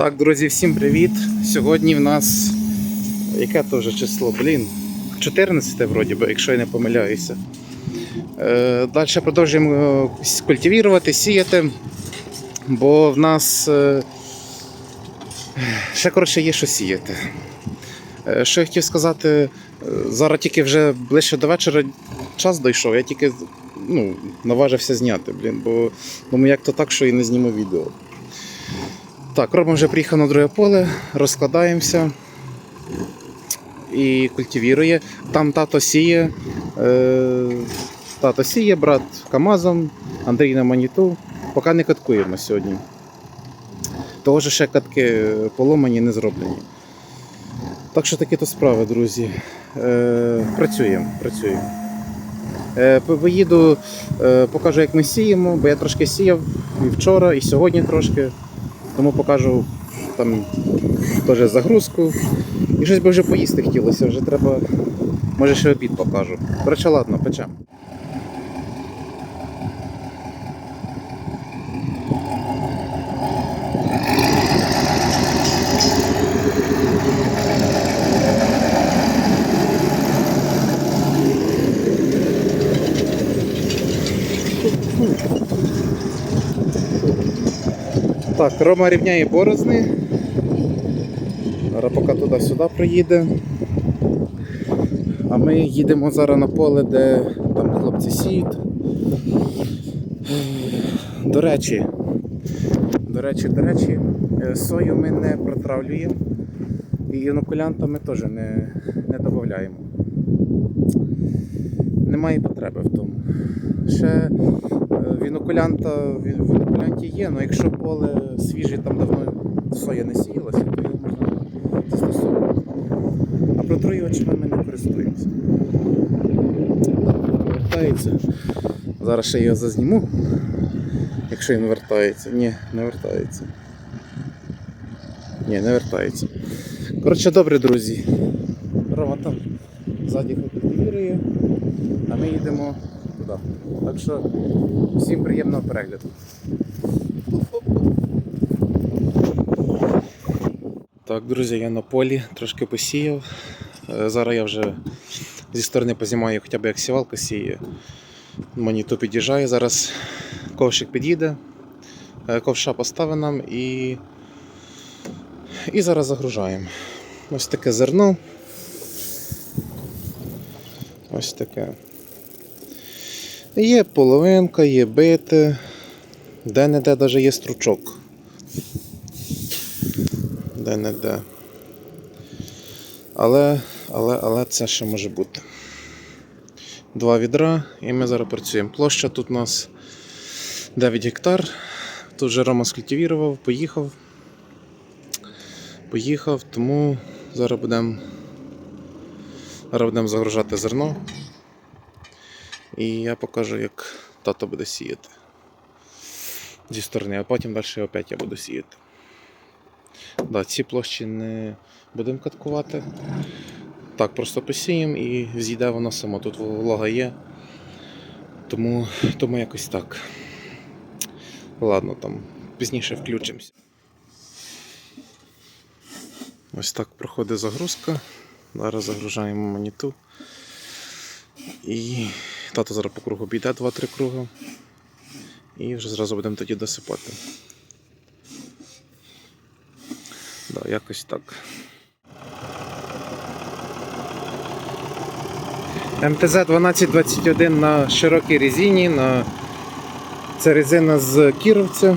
Так, друзі, всім привіт! Сьогодні в нас яке то вже число? Блін, 14 вроді би, якщо я не помиляюся. Е, далі продовжуємо е, культивувати, сіяти, бо в нас е, ще коротше є що сіяти. Що я хотів сказати, зараз тільки вже ближче до вечора час дійшов, я тільки ну, наважився зняти, блін, бо думаю, як то так, що і не зніму відео. Так, Роман вже приїхав на друге поле, розкладаємося і культивірує. Там тато сіє, е, тато сіє, брат КАМАЗом, Андрій на маніту. Поки не каткуємо сьогодні. Того що ще катки поломані, не зроблені. Так що такі то справи, друзі. Е, працюємо, працюємо. Е, е, покажу, як ми сіємо, бо я трошки сіяв і вчора, і сьогодні трошки. Тому покажу там теж загрузку. І щось би вже поїсти хотілося, вже треба. Може ще обід покажу. Коротше, ладно, печемо. Так, Рома рівняє борозни. Зараз поки туди-сюди проїде. А ми їдемо зараз на поле, де там хлопці сіють. До речі, до речі, до речі, е, сою ми не протравлюємо і інокулянта ми теж не, не додаємо. Немає потреби в тому. Ще е, в в в інокулянті є, але якщо поле свіже, там давно соя не сіялася, то його можна застосовувати. А протруювачами ми не користуємося. Вертається. Зараз ще його зазніму. Якщо він вертається. Ні, не вертається. Ні, не вертається. Коротше, добре, друзі. Рома там ззаді культивірує, а ми їдемо туди. Так що всім приємного перегляду. Так, друзі, я на полі трошки посіяв. Е, Зараз я вже зі сторони познімаю, хоча б як сівалка сіє. Мені то під'їжджає. Зараз ковшик під'їде, е, ковша поставить нам і, і зараз загружаємо. Ось таке зерно. Ось таке. Є половинка, є бите, де-не-де навіть є стручок. Де-не-де. Але, але, але це ще може бути. Два відра, і ми зараз працюємо. Площа тут у нас 9 гектар. Тут вже Рома скультивірував, поїхав. Поїхав, тому зараз будемо зараз будемо загружати зерно. І я покажу, як тато буде сіяти. Зі сторони, а потім далі опять я буду сіяти. Да, ці площі не будемо каткувати. Так, просто посіємо і зійде воно само. Тут волога є. Тому, тому якось так. Ладно, там пізніше включимося. Ось так проходить загрузка. Зараз загружаємо моніту. І тато зараз по кругу обійде 2-3 круги. І вже зразу будемо тоді досипати. Да, якось так. МТЗ 1221 на широкій резині. На... Це резина з Кіровця.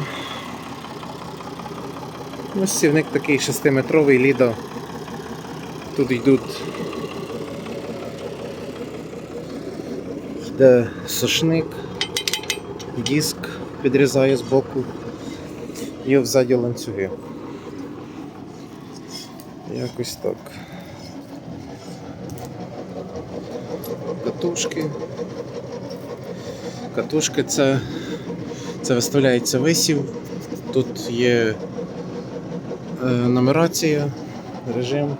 Сівник такий 6-метровий лідо. Тут йдуть йде сошник, диск підрізає з боку і взаді ланцюги. Якось так. Катушки. Катушки це, це виставляється висів. Тут є е, нумерація, режим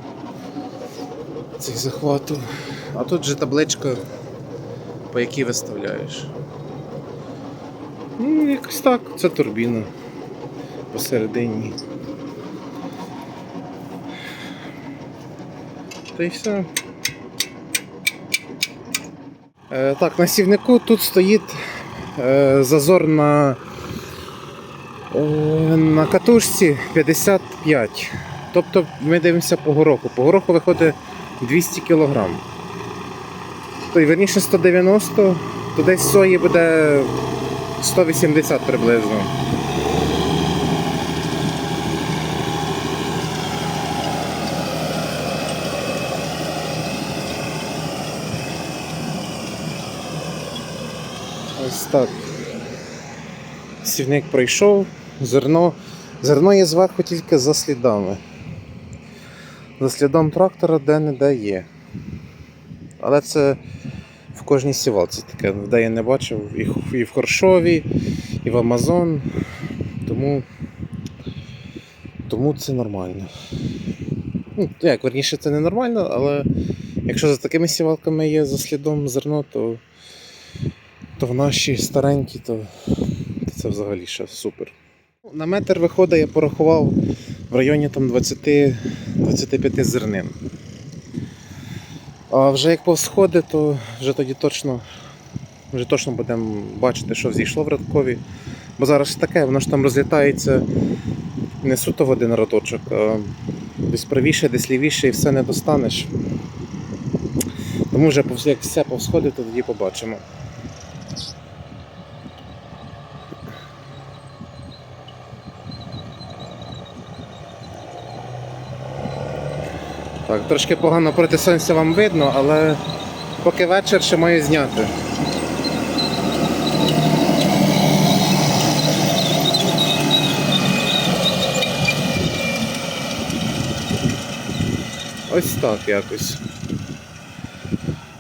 цих захвату. А тут же табличка, по якій виставляєш. Ну, якось так, це турбіна посередині. Та й все. Е, так, на сівнику тут стоїть е, зазор на е, на катушці 55. Тобто ми дивимося по гороху. По гороху виходить 200 кг. То верніше 190, то десь сої буде 180 приблизно. Ось так. Сівник пройшов, зерно. Зерно є зверху тільки за слідами. За слідом трактора де-не-де є. Але це в кожній сівалці таке, де я не бачив і в- Хоршові, і в Амазон. Тому, тому це нормально. Ну, як, верніше, це не нормально, але якщо за такими сівалками є за слідом зерно, то то в наші старенькі, то, то це взагалі ще супер. На метр виходить, я порахував в районі там 20-25 зернин. А вже як повсходи, то вже тоді точно, вже точно будемо бачити, що зійшло в радкові. Бо зараз таке, воно ж там розлітається не суто в один роточок, а десь правіше, десь лівіше і все не достанеш. Тому вже як все повсходить, то тоді побачимо. Так, трошки погано проти сонця вам видно, але поки вечір ще маю зняти. Ось так якось.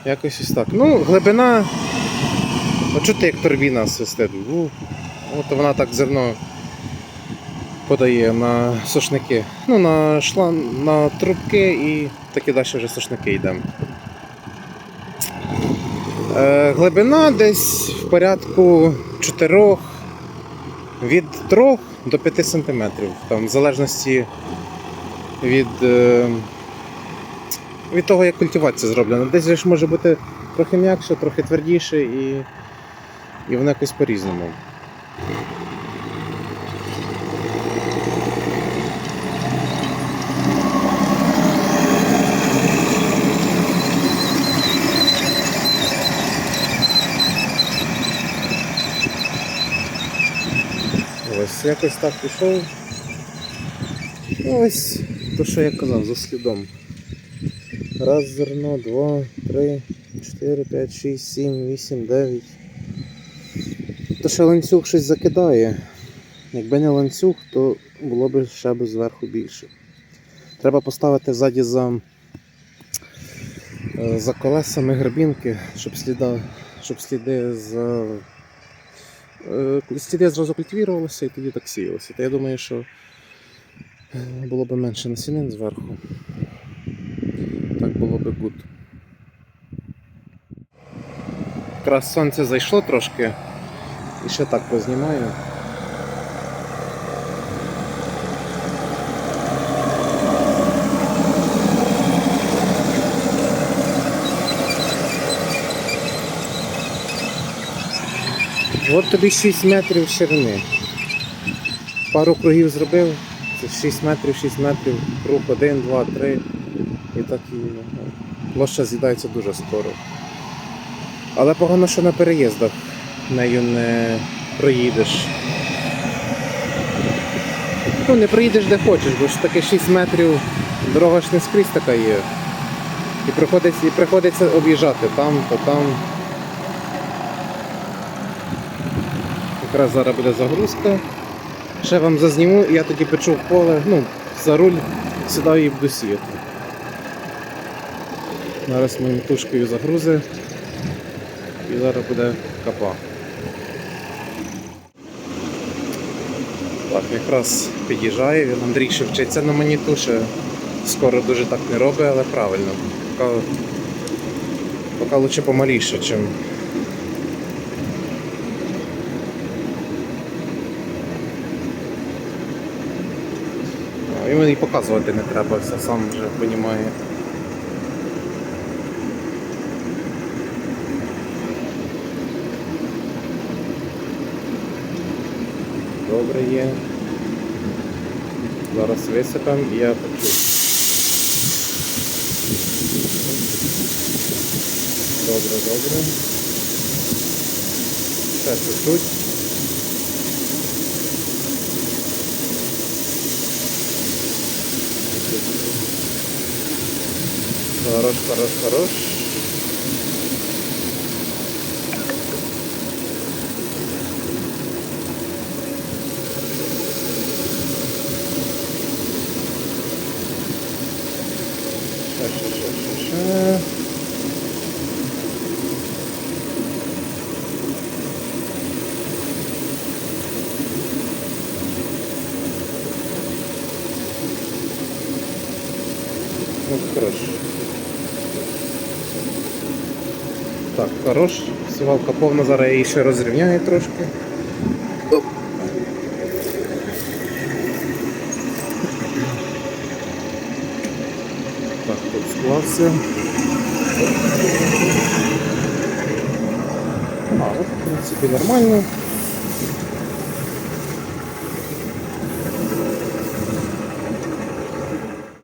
Якось ось так. Ну, глибина. Чути, як турбіна свистить. От вона так зерно подає на сушники. Ну, на шлан, на трубки і таки далі вже сушники йдемо. Е, глибина десь в порядку 4 від 3 до 5 см. Там, в залежності від, е, від того, як культивація зроблена. Десь ж може бути трохи м'якше, трохи твердіше і, і воно якось по-різному. Ось якось так пішов. Ну, Ось то, що я казав, за слідом. Раз зерно, два, три, чотири, п'ять, шість, сім, вісім, дев'ять. То ще ланцюг щось закидає. Якби не ланцюг, то було б ще б зверху більше. Треба поставити ззаді за, е, за колесами грабінки, щоб, сліда, щоб сліди за Е, зразу культивувалося і тоді так сіялося. Та я думаю, що е, було б менше насінин зверху. Так було б гуд. Якраз сонце зайшло трошки. І ще так познімаю. От тобі 6 метрів ширини. Пару кругів зробив, це 6 метрів, 6 метрів, круг 1, 2, 3. І так і ну, площа з'їдається дуже скоро. Але погано, що на переїздах нею не проїдеш. Ну, не проїдеш де хочеш, бо ж таки 6 метрів дорога ж не скрізь така є. І приходиться, і приходиться об'їжджати там, то там. Якраз зараз буде загрузка. Ще вам зазніму, я тоді печу в поле, ну, за руль сідаю і буду сіяти. Зараз моєю тушкою загрузи і зараз буде капа. Так, якраз під'їжджає, він Андрій ще вчиться на маніту, ще скоро дуже так не робить, але правильно. Поки, поки лучше помаліше, чим Йому і показувати не треба, все сам вже розуміє. Добре є. Зараз висипем і я почув. Добре, добре. Ще чуть-чуть. Хорош, хорош, хорош. Так, хорош. Сівалка повна, зараз я її ще розрівняю трошки. Так, тут склався. А, от, в принципі, нормально.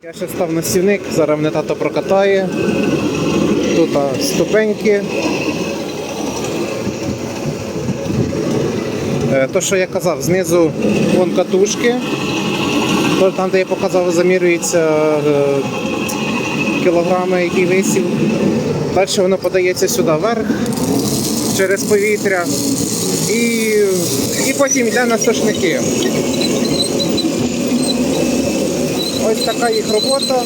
Я ще став на сівник, зараз мене тато прокатає. Тут ступеньки. Е, То, що я казав, знизу вон катушки. Там, де я показав, замірюється е, кілограми, який висів. Далі воно подається сюди вверх через повітря. І, і потім йде на сошники. Ось така їх робота.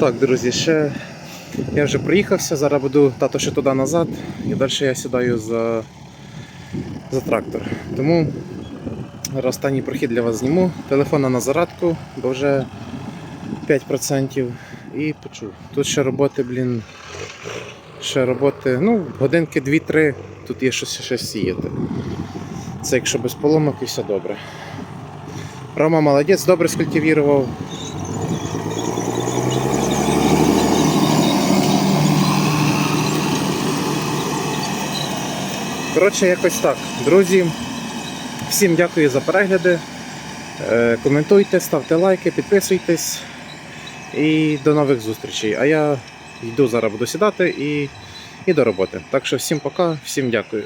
Так, друзі, ще я вже приїхався, зараз буду тато ще туди назад і далі я сідаю за, за трактор. Тому останній прохід для вас зніму. Телефона на зарядку, бо вже 5% і почув. Тут ще роботи, блін. Ще роботи, ну, годинки 2-3, тут є щось ще сіяти. Це якщо без поломок і все добре. Рома молодець, добре скультивірував. Коротше, якось так. Друзі, всім дякую за перегляди. Е, Коментуйте, ставте лайки, підписуйтесь. І до нових зустрічей. А я йду зараз буду сідати і, і до роботи. Так що всім пока, всім дякую.